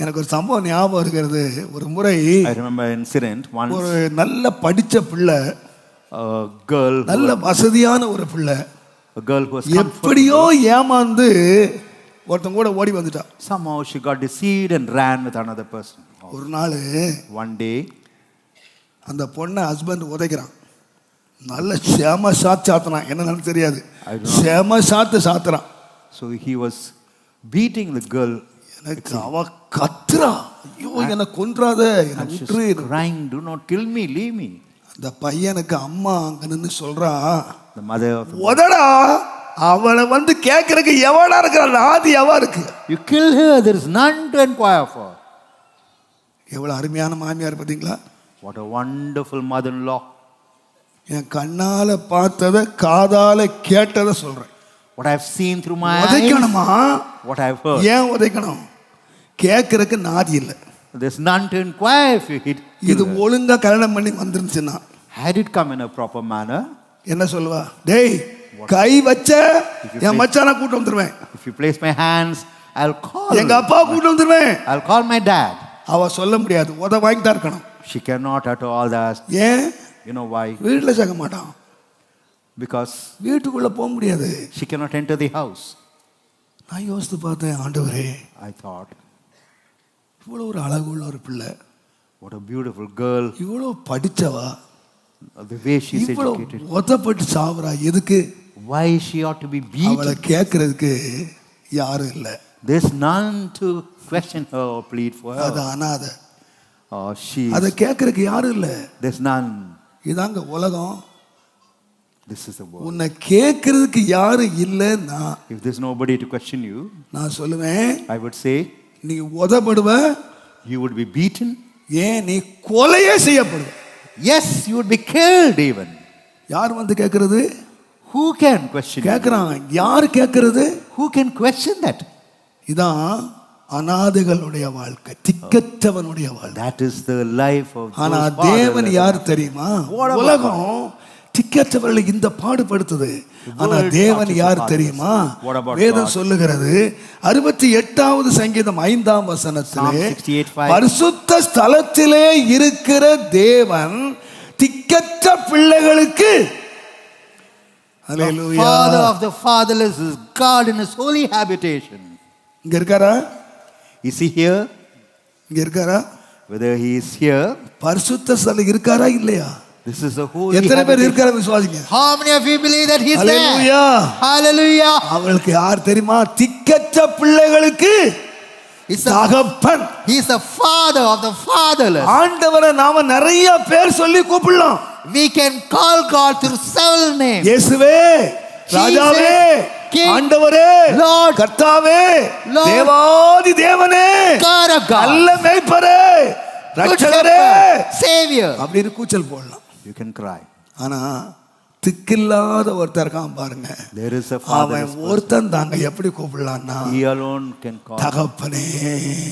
எனக்கு ஒரு சம்பவம் ஞாபகம் இருக்கிறது ஒரு முறை. Once ஒரு நல்ல படிச்ச பிள்ளை a girl, who- நல்ல வசதியான ஒரு பிள்ளை comfortable, எப்படியோ ஏமாந்து ஒருத்தன் கூட ஓடி வந்துட்டான் somehow she got deceived and ran with another person. ஒரு நாள் One day, அந்த பொண்ணை ஹஸ்பண்ட் உதைக்கிறான் நல்ல சேம சாத்து சாத்துறான் என்னன்னு தெரியாது. சேம சாத்து சாத்துறான் so he was beating the girl எனக்கு அவ கத்துறா. ஐயோ என்னை கொன்றாத. விட்டுரு crying, Do not kill me, leave me. அந்த பையனுக்கு அம்மா அங்க நின்று சொல்றா. The mother of உதடா அவளை வந்து கேட்கறதுக்கு எவடா இருக்கிற ஆதி எவா இருக்கு? You kill her, there is none to inquire for. எவ்வளவு அருமையான மாமியார் பார்த்தீங்களா What a wonderful mother in law. என் கண்ணால பார்த்ததை காதால கேட்டதை சொல்றேன். What I've seen through my eyes, உதைக்கணுமா what I've heard. ஏன் உதைக்கணும் கேட்கறதுக்கு நாதி இல்லை There's none to inquire if you hit. இது. ஒழுங்கா கல்யாணம் பண்ணி வந்துருந்துச்சுன்னா Had it come in a proper manner, என்ன சொல்லுவா டேய் கை வச்ச என் மச்சான கூட்டு வந்துருவேன் if you place my hands, I'll call. எங்க அப்பா கூட்டு வந்துருவேன் I'll call my dad. அவ சொல்ல முடியாது உத வாங்கி தான் இருக்கணும் She cannot at all that. ஏன் You know why? வீட்டில் சேர்க்க மாட்டான் Because வீட்டுக்குள்ள போக முடியாது she cannot enter the house. நான் யோசித்து பார்த்தேன் ஆண்டவரே I thought, இவ்வளோ ஒரு அழகுள்ள ஒரு பிள்ளை what a beautiful girl. இவ்வளோ படிச்சவா The way educated. உதப்பட்டு சாவுறா எதுக்கு Why she ought to be அவளை beaten. கேட்கறதுக்கு யாரும் இல்லை There's none to question her or plead for அது her. அனாதை Or she. அதை கேட்கறதுக்கு யாரும் இல்லை There's none. இதாங்க உலகம் This is the world. உன்னை கேட்கறதுக்கு யாரும் இல்லைன்னா If there's nobody to question you, நான் சொல்லுவேன் I would say நீ உதப்படுவ you would be beaten. ஏன் நீ கொலையே செய்யப்படுவ Yes, you would be killed even. யார் வந்து கேட்கறது Who can question you? கேட்கறான் யார் கேட்கறது Who can question that? இதான் அனாதைகளுடைய வாழ்க்கை திக்கற்றவனுடைய வாழ்க்கை That is the life of ஆனா தேவன். யார் தெரியுமா What about உலகம் திக்கற்றவர்களை இந்த பாடுபடுத்துது ஆனா தேவன் யார் தெரியுமா வேதம்? சொல்லுகிறது அறுபத்தி எட்டாவது சங்கீதம் ஐந்தாம் வசனத்திலே Psalm 68:5. பரிசுத்த ஸ்தலத்திலே இருக்கிற தேவன் திக்கற்ற பிள்ளைகளுக்கு father of the fatherless is God in his holy habitation. இங்க இருக்காரா Is he here? இங்க இருக்காரா Whether he is here, பரிசுத்த ஸ்தலம் இருக்காரா இல்லையா this is the holy எத்தனை பேர். இருக்கார விசுவாசிங்க How many of you believe that he's there? Hallelujah. Hallelujah. அவங்களுக்கு யார் தெரியுமா திக்கற்ற பிள்ளைகளுக்கு He's the, தகப்பன் he's the father of the fatherless. ஆண்டவரை நாம நிறைய பேர் சொல்லி கூப்பிடலாம் We can call God through several names. இயேசுவே ராஜாவே ஆண்டவரே Lord, கர்த்தாவே தேவாதி தேவனே. நல்ல மேய்ப்பரே ரட்சகரே Savior. அப்படின்னு கூச்சல் போடலாம் You can cry. ஆனா திக்கில்லாத ஒருத்தர் இருக்கான் பாருங்க There is a father. அவன் ஒருத்தன் தாங்க எப்படி கூப்பிடலாம்னா He alone can call. தகப்பனே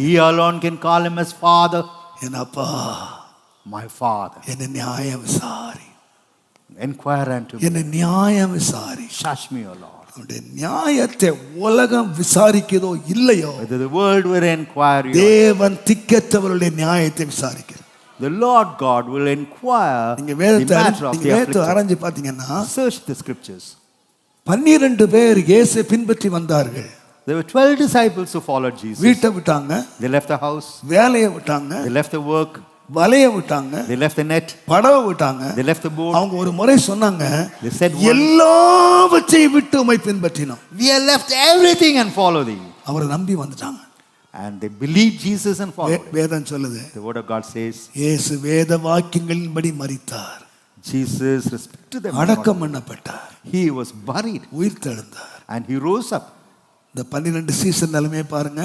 He alone can call him as father. என்னப்பா My father. என்ன நியாயம் விசாரி Inquire unto. என்ன நியாயம் விசாரி Search me, O Lord. அவனுடைய நியாயத்தை உலகம் விசாரிக்கிறதோ இல்லையோ the world will inquire you, தேவன் திக்கற்றவருடைய நியாயத்தை விசாரிக்கிறார் the Lord God will inquire நீங்க the வேதத்தை நீங்க the வேதத்தை. அரைஞ்சு பாத்தீங்கன்னா Search the scriptures. பன்னிரண்டு பேர் இயேசு பின்பற்றி வந்தார்கள் There were 12 disciples who followed Jesus. வீட்டை விட்டாங்க They left the house, வேலையை விட்டாங்க they left the work, வலைய விட்டாங்க they left the net, படவை விட்டாங்க they left the boat. அவங்க ஒரு முறை சொன்னாங்க They said எல்லாவற்றையும் விட்டு உமை பின்பற்றினோம் We have left everything and follow thee. அவரை நம்பி வந்துட்டாங்க And they believed Jesus and way- followed him. வேதம் சொல்லுது The word of God says, இயேசு வேத வாக்கியங்களின்படி மரித்தார் Jesus respected them. அடக்கம் பண்ணப்பட்டார் He was buried உயிர் தெழுந்தார் and he rose up. இந்த பன்னிரெண்டு சீசன் நிலைமையை பாருங்க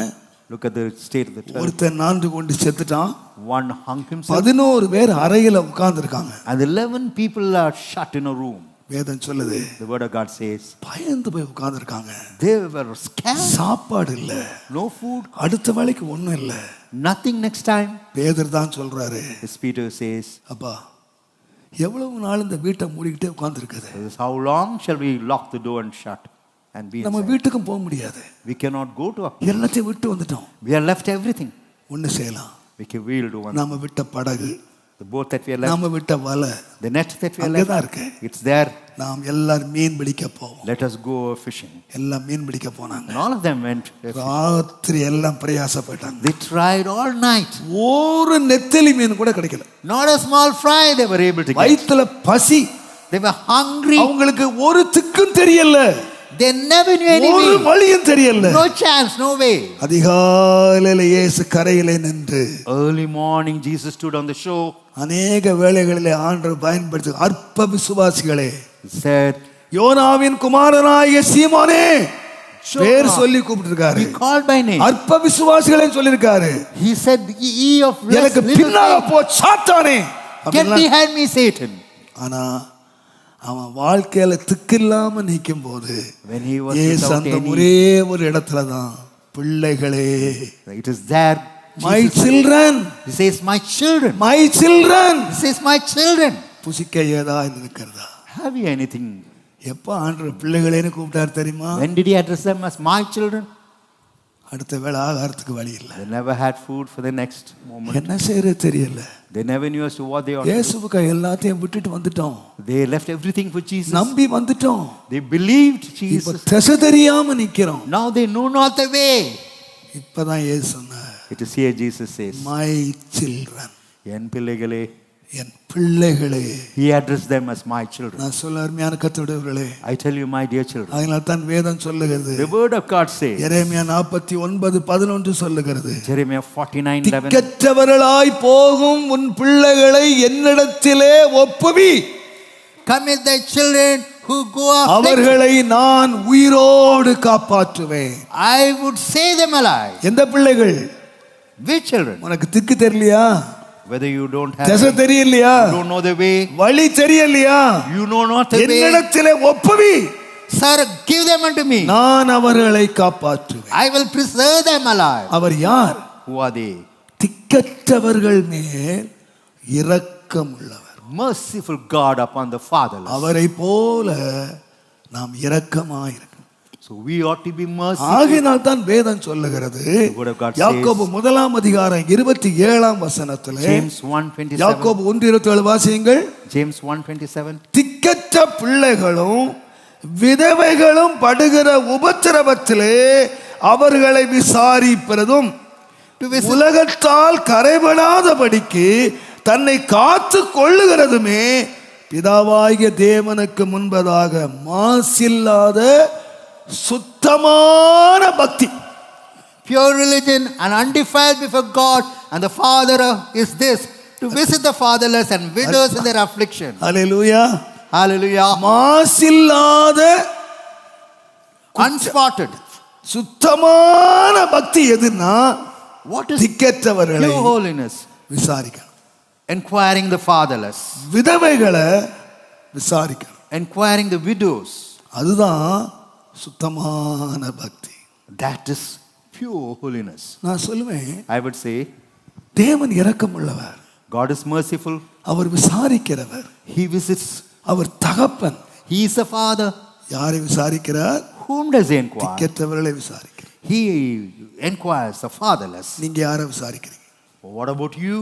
Look at the state of the church. ஒருத்தன் நான்கு கொண்டு செத்துட்டான் One hung himself, பதினோரு பேர் அறையில உட்கார்ந்துருக்காங்க and 11 people are shut in a room. வேதம் சொல்லுது The word of God says, பயந்து போய் உட்கார்ந்துருக்காங்க they were scared. சாப்பாடு இல்ல No food, அடுத்த வேலைக்கு ஒண்ணும் இல்ல nothing next time. பேதர் தான் சொல்றாரு As Peter says, அப்பா எவ்வளவு நாள் இந்த வீட்டை மூடிக்கிட்டே உட்கார்ந்துருக்குது This how long shall we lock the door and shut and be நம்ம? வீட்டுக்கும் போக முடியாது We cannot go to our எல்லாத்தையும் விட்டு வந்துட்டோம் We have left everything. ஒன்று செய்யலாம் We can we'll do one. நாம விட்ட படகு The boat that we are left, நாம விட்ட வலை the net that we are left, தான் இருக்கு it's there. நாம் எல்லாரும் மீன் பிடிக்க போவோம் Let us go fishing. எல்லாம் மீன் பிடிக்க போனாங்க And all of them went. ராத்திரி எல்லாம் பிரயாசப்பட்டாங்க They tried all night. ஒரு நெத்தலி மீன் கூட கிடைக்கல Not a small fry they were able to get. வயித்துல பசி They were hungry. அவங்களுக்கு ஒரு திக்கும் தெரியல They never knew any ஒரு way. வழியும் தெரியல No chance, no way. அதிகாலையில இயேசு கரையிலே நின்று Early morning, Jesus stood on the shore. அநேக வேளைகளிலே ஆண்டவர் பயன்படுத்தி அற்ப விசுவாசிகளே said, யோனாவின் குமாரனாகிய சீமோனே பேர் சொல்லி கூப்பிட்டிருக்காரு He called by name. அற்ப விசுவாசிகளே சொல்லிருக்காரு He said, Ye of எனக்கு faith, போ சாத்தானே get behind me, Satan. ஆனா அவன் வாழ்க்கையில திக்கில்லாம நிற்கும் போது அந்த ஒரே ஒரு இடத்துல தான் பிள்ளைகளே it is there. My children He says, My children. My children He says, My children. புசிக்க ஏதா இருக்கிறதா Have you anything? எப்போ ஆண்டவர் பிள்ளைகளேன்னு கூப்பிட்டார் தெரியுமா When did he address them as my children? அடுத்த வேளை ஆகாரத்துக்கு வழி இல்லை They never had food for the next moment. என்ன செய்யறது தெரியல They never knew as to what they ought. இயேசுவுக்கு எல்லாத்தையும் விட்டுட்டு வந்துட்டோம் They left everything for Jesus. நம்பி வந்துட்டோம் They believed இப்ப Jesus. திசை தெரியாம நிக்கிறோம் Now they know not the way. இப்பதான் இயேசு சொன்னார் It is here Jesus says, my children என் பிள்ளைகளே என் பிள்ளைகளே He addressed them as my children. நான் சொல்ல அருமையான கத்தோடவர்களே I tell you, my dear children, அதனால தான் வேதம் சொல்லுகிறது the word of God says, எரேமியா நாற்பத்தி ஒன்பது பதினொன்று சொல்லுகிறது Jeremiah 49 11, திக்கற்றவர்களாய் போகும் உன் பிள்ளைகளை என்னிடத்திலே ஒப்புவி Commit thy children who go afflicted. அவர்களை நான் உயிரோடு காப்பாற்றுவேன் I would say them alive. எந்த பிள்ளைகள் Which children? உனக்கு திக்கு தெரியலையா Whether you don't have, திசை you தெரியலையா don't know the way, வழி தெரியலையா you know not the way. என்னிடத்திலே ஒப்புவி Sir, give them unto me. நான் அவர்களை காப்பாற்றுவேன் I will preserve them alive. அவர் யார் Who are they? திக்கற்றவர்கள் மேல் இரக்கம் உள்ளவர் Merciful God upon the fatherless. அவரை போல நாம் இரக்கமாயிருக்கணும் So we ought to be merciful. ஆகினால் தான் வேதம் சொல்லுகிறது யாக்கோபு முதலாம் அதிகாரம் இருபத்தி ஏழாம் வசனத்திலே James 1:27. யாக்கோபு ஒன்று இருபத்தி ஏழு வாசியுங்கள் James 1:27. திக்கற்ற பிள்ளைகளும் விதவைகளும் படுகிற உபத்திரவத்திலே அவர்களை விசாரிப்பதும் உலகத்தால் கரைபடாதபடிக்கு தன்னை காத்து கொள்ளுகிறதுமே பிதாவாகிய தேவனுக்கு முன்பதாக மாசில்லாத சுத்தமான பக்தி pure religion and undefiled before God and the Father is this to visit the fatherless and widows in their affliction. Hallelujah Hallelujah. மாசில்லாத Unspotted. சுத்தமான பக்தி எதுன்னா What is திக்கற்றவர்களை holiness? விசாரிக்கணும் Inquiring the fatherless, விதவைகளை விசாரிக்கணும் inquiring the widows. அதுதான் சுத்தமான பக்தி That is pure holiness. நான் சொல்லுவேன் I would say தேவன் இரக்கமுள்ளவர் God is merciful. Our விசாரிக்கிறவர் He visits. அவர் தகப்பன் He is a father. யாரை விசாரிக்கிறார் does he inquire? திக்கற்றவர்களை விசாரிக்கிறார் He inquires the fatherless. நீங்க யாரை விசாரிக்கிறீங்க What about you?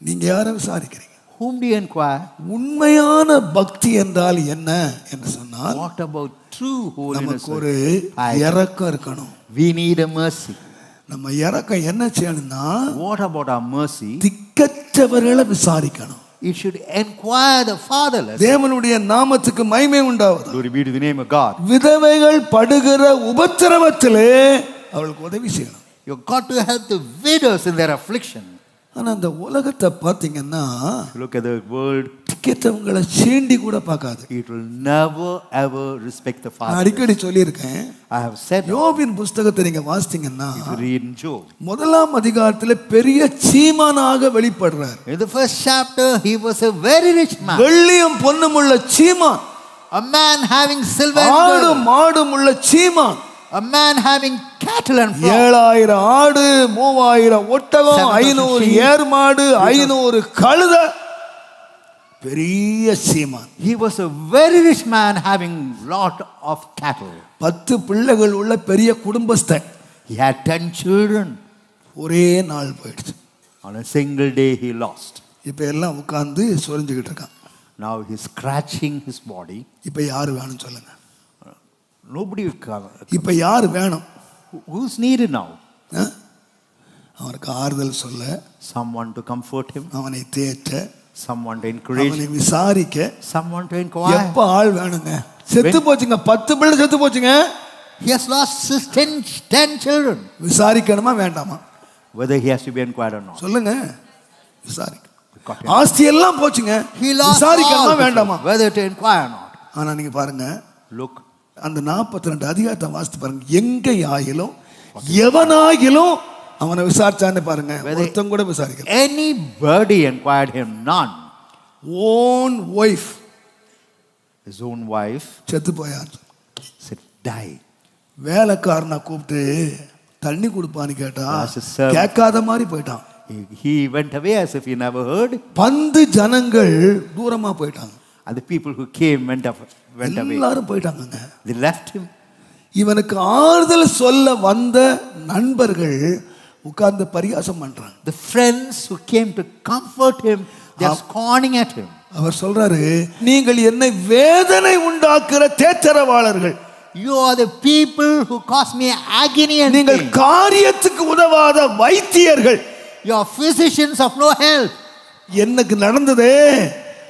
நீங்க யாரை விசாரிக்கிறீங்க Whom do you inquire? உண்மையான பக்தி என்றால் என்ன என்று சொன்னால் What about true holiness? நமக்கு ஒரு இறக்கம் இருக்கணும் We need a mercy. நம்ம இறக்கம் என்ன செய்யணும்னா What about our mercy? திக்கற்றவர்களை விசாரிக்கணும் It should inquire the fatherless. தேவனுடைய நாமத்துக்கு மகிமை உண்டாவது Glory be to the name of God. விதவைகள் படுகிற உபத்திரவத்திலே அவளுக்கு உதவி செய்யணும் You've got to help the widows in their affliction. ஆனா அந்த உலகத்தை பார்த்தீங்கன்னா look at the world, சீண்டி கூட பார்க்காது it will never ever respect the father. அடிக்கடி சொல்லியிருக்கேன் I have said, யோபின் புஸ்தகத்தை நீங்க வாசித்தீங்கன்னா you read Job, முதலாம் அதிகாரத்துல பெரிய சீமானாக வெளிப்படுறார் in the first chapter, he was a very rich man, வெள்ளியும் பொன்னும் உள்ள சீமான் a man having silver ஆடும் மாடும் உள்ள சீமான் a man having cattle and flocks. ஏழாயிரம் ஆடு மூவாயிரம் ஒட்டகம் 7,000 ஐநூறு. ஏர் மாடு ஐநூறு கழுத பெரிய சீமான் He was a very rich man having lot of cattle. பத்து பிள்ளைகள் உள்ள பெரிய குடும்பஸ்தன் He had ten children. ஒரே நாள் போயிடுச்சு On a single day, he lost. இப்போ எல்லாம் உட்காந்து சொரிஞ்சுக்கிட்டு இருக்கான் Now he's scratching his body. இப்போ யார் வேணும்னு சொல்லுங்க Come. இப்போ யார் வேணும் needed now? ஆ? அவனுக்கு ஆறுதல் சொல்ல Someone to comfort him, அவனை தேற்ற someone to encourage, அவனை விசாரிக்க someone to inquire. எப்ப ஆள் வேணுங்க செத்து போச்சுங்க பத்து பிள்ளை செத்து போச்சுங்க He has lost his ten, ten children. விசாரிக்கணுமா வேண்டாமா Whether he has to be inquired or not. சொல்லுங்க விசாரிக்க. ஆஸ்தி எல்லாம் போச்சுங்க விசாரிக்கணுமா வேண்டாமா whether to inquire or not. ஆனா நீங்க பாருங்க Look, அந்த நாற்பத்தி ரெண்டு அதிகாரத்தை வாசித்து பாருங்க. எங்க ஆகிலும் எவனாகிலும் அவனை விசாரிச்சான்னு பாருங்க. ஒருத்தன் கூட விசாரிக்கல. anybody inquired him, none. Own wife His own wife செத்து போயார் said, Die. வேலைக்காரனை கூப்பிட்டு தண்ணி கொடுப்பான்னு கேட்டா. கேட்காத மாதிரி போயிட்டான். He went away as if he never heard, பந்து ஜனங்கள் தூரமா போயிட்டாங்க. Who came went, up, went away. எல்லாரும் போயிட்டாங்கங்க They left him. இவனுக்கு ஆறுதல் சொல்ல வந்த நண்பர்கள் உட்கார்ந்து பரிகாசம் பண்றாங்க The friends who came to comfort him, they are scorning at him. அவர் சொல்றாரு நீங்கள் என்னை வேதனை உண்டாக்குற தேச்சரவாளர்கள் You are the people who cause me agony and நீங்கள். காரியத்துக்கு உதவாத வைத்தியர்கள் You are physicians of no help. எனக்கு நடந்ததே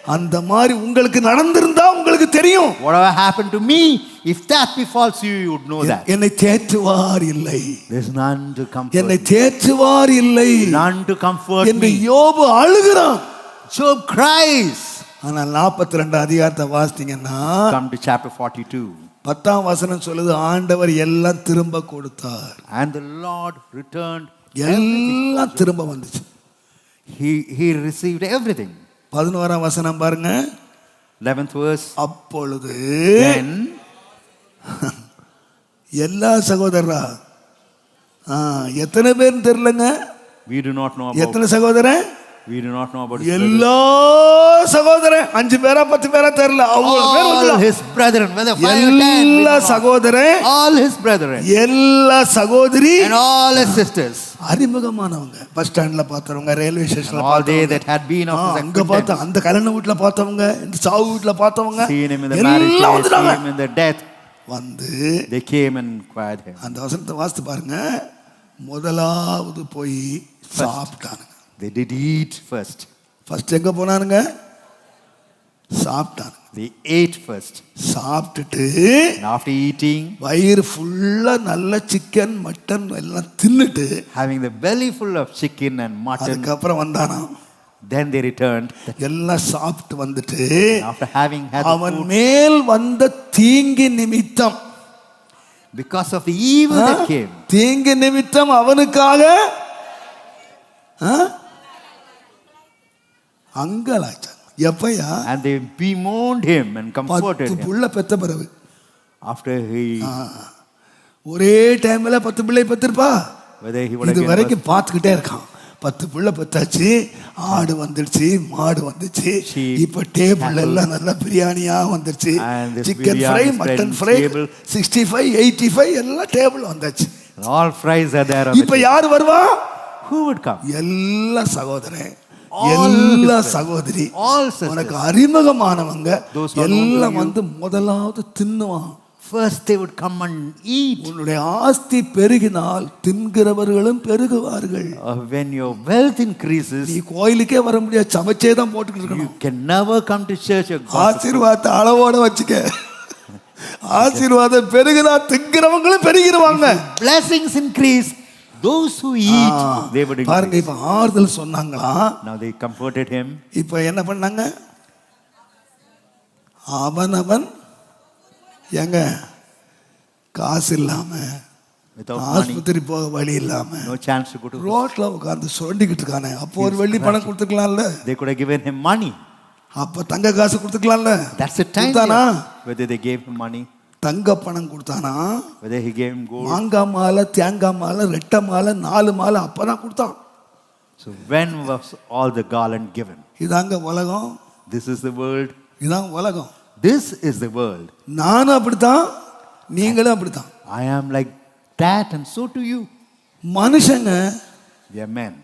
அந்த மாதிரி உங்களுக்கு நடந்திருந்தா உங்களுக்கு தெரியும் Whatever happened to me, if that befalls you, you would know that. என்னை தேற்றுவார் இல்லை There's none to comfort என்னை. தேற்றுவார் இல்லை None to comfort என்று. யோபு அழுகிறான் Job cries. நாற்பத்தி ரெண்டு அதிகாரத்தை வாசித்தீங்கன்னா Come to chapter 42. பத்தாம் வசனம் சொல்லுது ஆண்டவர் எல்லாம் திரும்ப கொடுத்தார் And the Lord returned. எல்லாம் திரும்ப வந்துச்சு He, he received everything. பதினோராம் வசனம் பாருங்க 11th verse. அப்பொழுது Then எல்லா சகோதரரா எத்தனை பேர் தெரியலங்க we do not know about எத்தனை சகோதரன் we do not know about his brothers. எல்லா சகோதரன் அஞ்சு பேரா பத்து பேரா தெரியல அவ்வளவு பேர் all வந்துட்டான். his brethren, whether five or ten, we do எல்லா know. சகோதரன் all his brethren எல்லா சகோதரி and all his sisters, அறிமுகமானவங்க பஸ் ஸ்டாண்ட்ல பார்த்தவங்க ரயில்வே ஸ்டேஷன்ல all they பார்த்தவங்க that had been ah, of his அங்க பார்த்த acquaintance, அந்த கல்யாண வீட்டுல பார்த்தவங்க இந்த சாவு வீட்டுல பார்த்தவங்க seen him in the marriage, எல்லாம் place, வந்துட்டாங்க seen him in the death, வந்து they came and inquired him. அந்த வசனத்தை வாசித்து பாருங்க முதலாவது போய் சாப்பிட்டானுங்க They did eat first. First எங்க போனானுங்க சாப்பிட்டானுங்க They ate first. சாப்பிட்டுட்டு after eating, வயிறு ஃபுல்லா நல்ல சிக்கன் மட்டன் எல்லாம் தின்னுட்டு having the belly full of chicken and mutton, அதுக்கப்புறம் வந்தானாம் then they returned. எல்லாம் சாப்பிட்டு வந்துட்டு After having had அவன் மேல் வந்த தீங்கு நிமித்தம் because of the evil that came, தீங்கு நிமித்தம் அவனுக்காக ஆ? எப்பயா and they bemoaned him and comforted him. புள்ள பெத்த பிறகு After he. ஒரே டைம்ல பத்து பிள்ளை பெத்திருப்பா இது வரைக்கும் பார்த்துக்கிட்டே இருக்கான் பத்து பிள்ளை பெத்தாச்சு ஆடு வந்துடுச்சு மாடு வந்துச்சு இப்ப டேபிள். எல்லாம் நல்லா பிரியாணியா வந்துருச்சு chicken fry mutton fry. Sixty five eighty five எல்லாம் டேபிள் வந்தாச்சு on the இப்ப. யார் வருவா Who would come? எல்லா சகோதரன் எல்லா சகோதரி. உனக்கு அறிமுகமானவங்க எல்லாம் you. வந்து முதலாவது தின்னுவான் First they would come and eat. உன்னுடைய ஆஸ்தி பெருகினால் தின்கிறவர்களும் பெருகுவார்கள் Uh, when your wealth increases, நீ கோயிலுக்கே வர முடியாது சமைச்சே தான் போட்டுக்கிட்டு you இருக்கணும் can never come to church. ஆசீர்வாதத்தை அளவோட வச்சுக்க ஆசீர்வாதம் பெருகுனா திங்கிறவங்களும் பெருகிடுவாங்க Blessings increase. Those who eat, they would பாருங்க. இப்ப ஆறுதல் சொன்னாங்களா Now they comforted him. இப்ப என்ன பண்ணாங்க அவனவன் எங்க காசு இல்லாம ஆஸ்பத்திரி போக வழி இல்லாம go to ரோட்ல உட்கார்ந்து சுரண்டிக்கிட்டு இருக்கானே அப்போ ஒரு வெள்ளி பணம் கொடுத்துக்கலாம்ல They could have given him money. அப்ப தங்க காசு கொடுத்துக்கலாம்ல That's the time. Whether they gave him money, தங்க பணம் கொடுத்தானா. மாங்காய் மாலை தேங்காய் மாலை ரெட்டை மாலை நாலு மாலை அப்பதான் கொடுத்தான் So when was all the garland given? இதாங்க உலகம் This is the world. இதான் உலகம் This is the world. நானும் அப்படித்தான் நீங்களும் அப்படித்தான் I am like that, and so to you. மனுஷங்க We are men.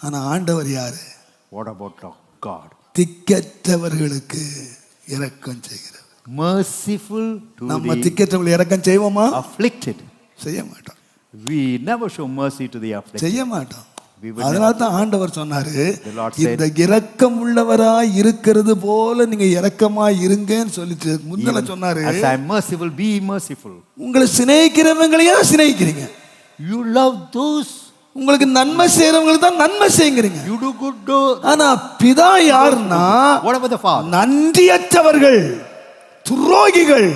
ஆனா ஆண்டவர் யாரு What about God? திக்கற்றவர்களுக்கு இரக்கம் செய்கிறவர் Merciful to நம்ம the திக்கற்றவர்கள் இரக்கம் செய்வோமா afflicted. செய்ய மாட்டோம் We never show mercy to the afflicted. செய்ய மாட்டோம் அதனால தான் ஆண்டவர் சொன்னாரு இந்த இரக்கம் உள்ளவராய் இருக்கிறது போல நீங்க இரக்கமா இருங்கன்னு சொல்லிட்டு முந்தல சொன்னாரு As I am merciful, be merciful. உங்களை சிநேகிக்கிறவங்களையே சிநேகிக்கிறீங்க You love those. உங்களுக்கு நன்மை செய்யறவங்களுக்கு தான் நன்மை செய்யுங்கிறீங்க You do good. ஆனா பிதா யாருன்னா What about the Father? நன்றியற்றவர்கள் துரோகிகள்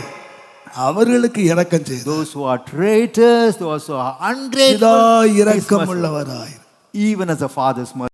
அவர்களுக்கு இரக்கம் செய்து Those who are traitors, those who are பிதா ungrateful. is இரக்கம். உள்ளவராய் Even as the Father's mercy.